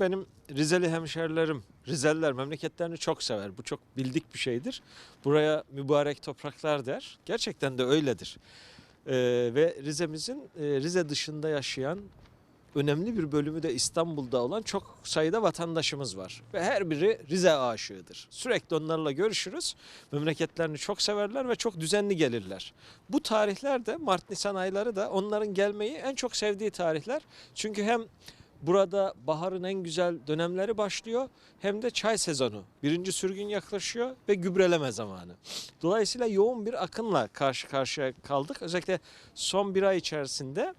Benim Rizeli hemşerilerim, Rizeliler memleketlerini çok sever. Bu çok bildik bir şeydir. Buraya mübarek topraklar der. Gerçekten de öyledir. Ee, ve Rize'mizin e, Rize dışında yaşayan önemli bir bölümü de İstanbul'da olan çok sayıda vatandaşımız var. Ve her biri Rize aşığıdır. Sürekli onlarla görüşürüz. Memleketlerini çok severler ve çok düzenli gelirler. Bu tarihler de Mart-Nisan ayları da onların gelmeyi en çok sevdiği tarihler. Çünkü hem burada baharın en güzel dönemleri başlıyor hem de çay sezonu. Birinci sürgün yaklaşıyor ve gübreleme zamanı. Dolayısıyla yoğun bir akınla karşı karşıya kaldık. Özellikle son bir ay içerisinde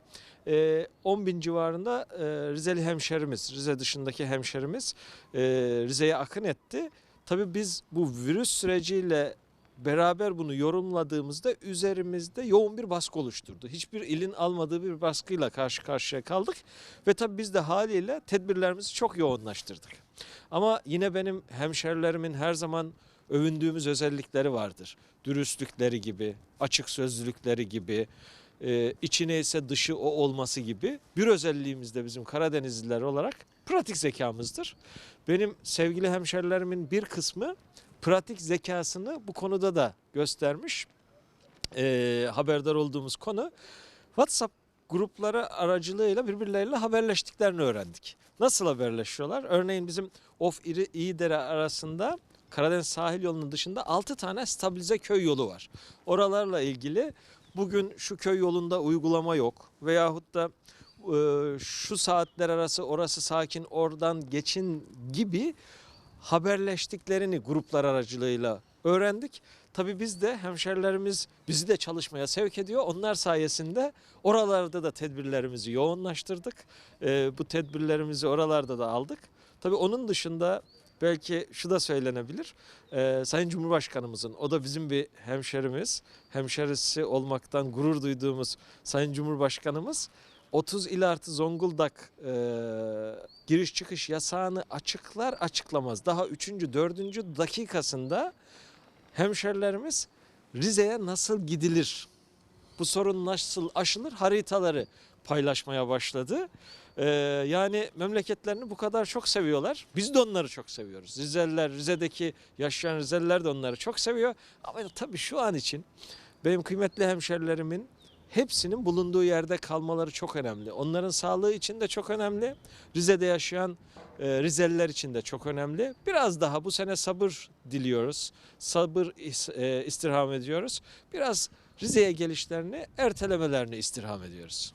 e, 10 bin civarında e, Rizeli hemşerimiz, Rize dışındaki hemşerimiz e, Rize'ye akın etti. Tabii biz bu virüs süreciyle beraber bunu yorumladığımızda üzerimizde yoğun bir baskı oluşturdu. Hiçbir ilin almadığı bir baskıyla karşı karşıya kaldık ve tabii biz de haliyle tedbirlerimizi çok yoğunlaştırdık. Ama yine benim hemşerilerimin her zaman övündüğümüz özellikleri vardır. Dürüstlükleri gibi, açık sözlülükleri gibi, e, içine ise dışı o olması gibi bir özelliğimiz de bizim Karadenizliler olarak pratik zekamızdır. Benim sevgili hemşerilerimin bir kısmı pratik zekasını bu konuda da göstermiş. E, haberdar olduğumuz konu WhatsApp grupları aracılığıyla birbirleriyle haberleştiklerini öğrendik. Nasıl haberleşiyorlar? Örneğin bizim Of İri İyidere arasında Karadeniz sahil yolunun dışında 6 tane stabilize köy yolu var. Oralarla ilgili bugün şu köy yolunda uygulama yok veyahut da e, şu saatler arası orası sakin oradan geçin gibi haberleştiklerini gruplar aracılığıyla öğrendik. Tabii biz de hemşerilerimiz bizi de çalışmaya sevk ediyor. Onlar sayesinde oralarda da tedbirlerimizi yoğunlaştırdık. E, bu tedbirlerimizi oralarda da aldık. Tabii onun dışında belki şu da söylenebilir. Ee, Sayın Cumhurbaşkanımızın, o da bizim bir hemşerimiz, hemşerisi olmaktan gurur duyduğumuz Sayın Cumhurbaşkanımız 30 il artı Zonguldak e, giriş çıkış yasağını açıklar açıklamaz. Daha 3. 4. dakikasında hemşerilerimiz Rize'ye nasıl gidilir, bu sorun nasıl aşılır haritaları paylaşmaya başladı. Ee, yani memleketlerini bu kadar çok seviyorlar. Biz de onları çok seviyoruz. Rizeliler, Rize'deki yaşayan Rizeliler de onları çok seviyor. Ama tabii şu an için benim kıymetli hemşerilerimin hepsinin bulunduğu yerde kalmaları çok önemli. Onların sağlığı için de çok önemli. Rize'de yaşayan e, Rizeliler için de çok önemli. Biraz daha bu sene sabır diliyoruz. Sabır e, istirham ediyoruz. Biraz Rize'ye gelişlerini ertelemelerini istirham ediyoruz.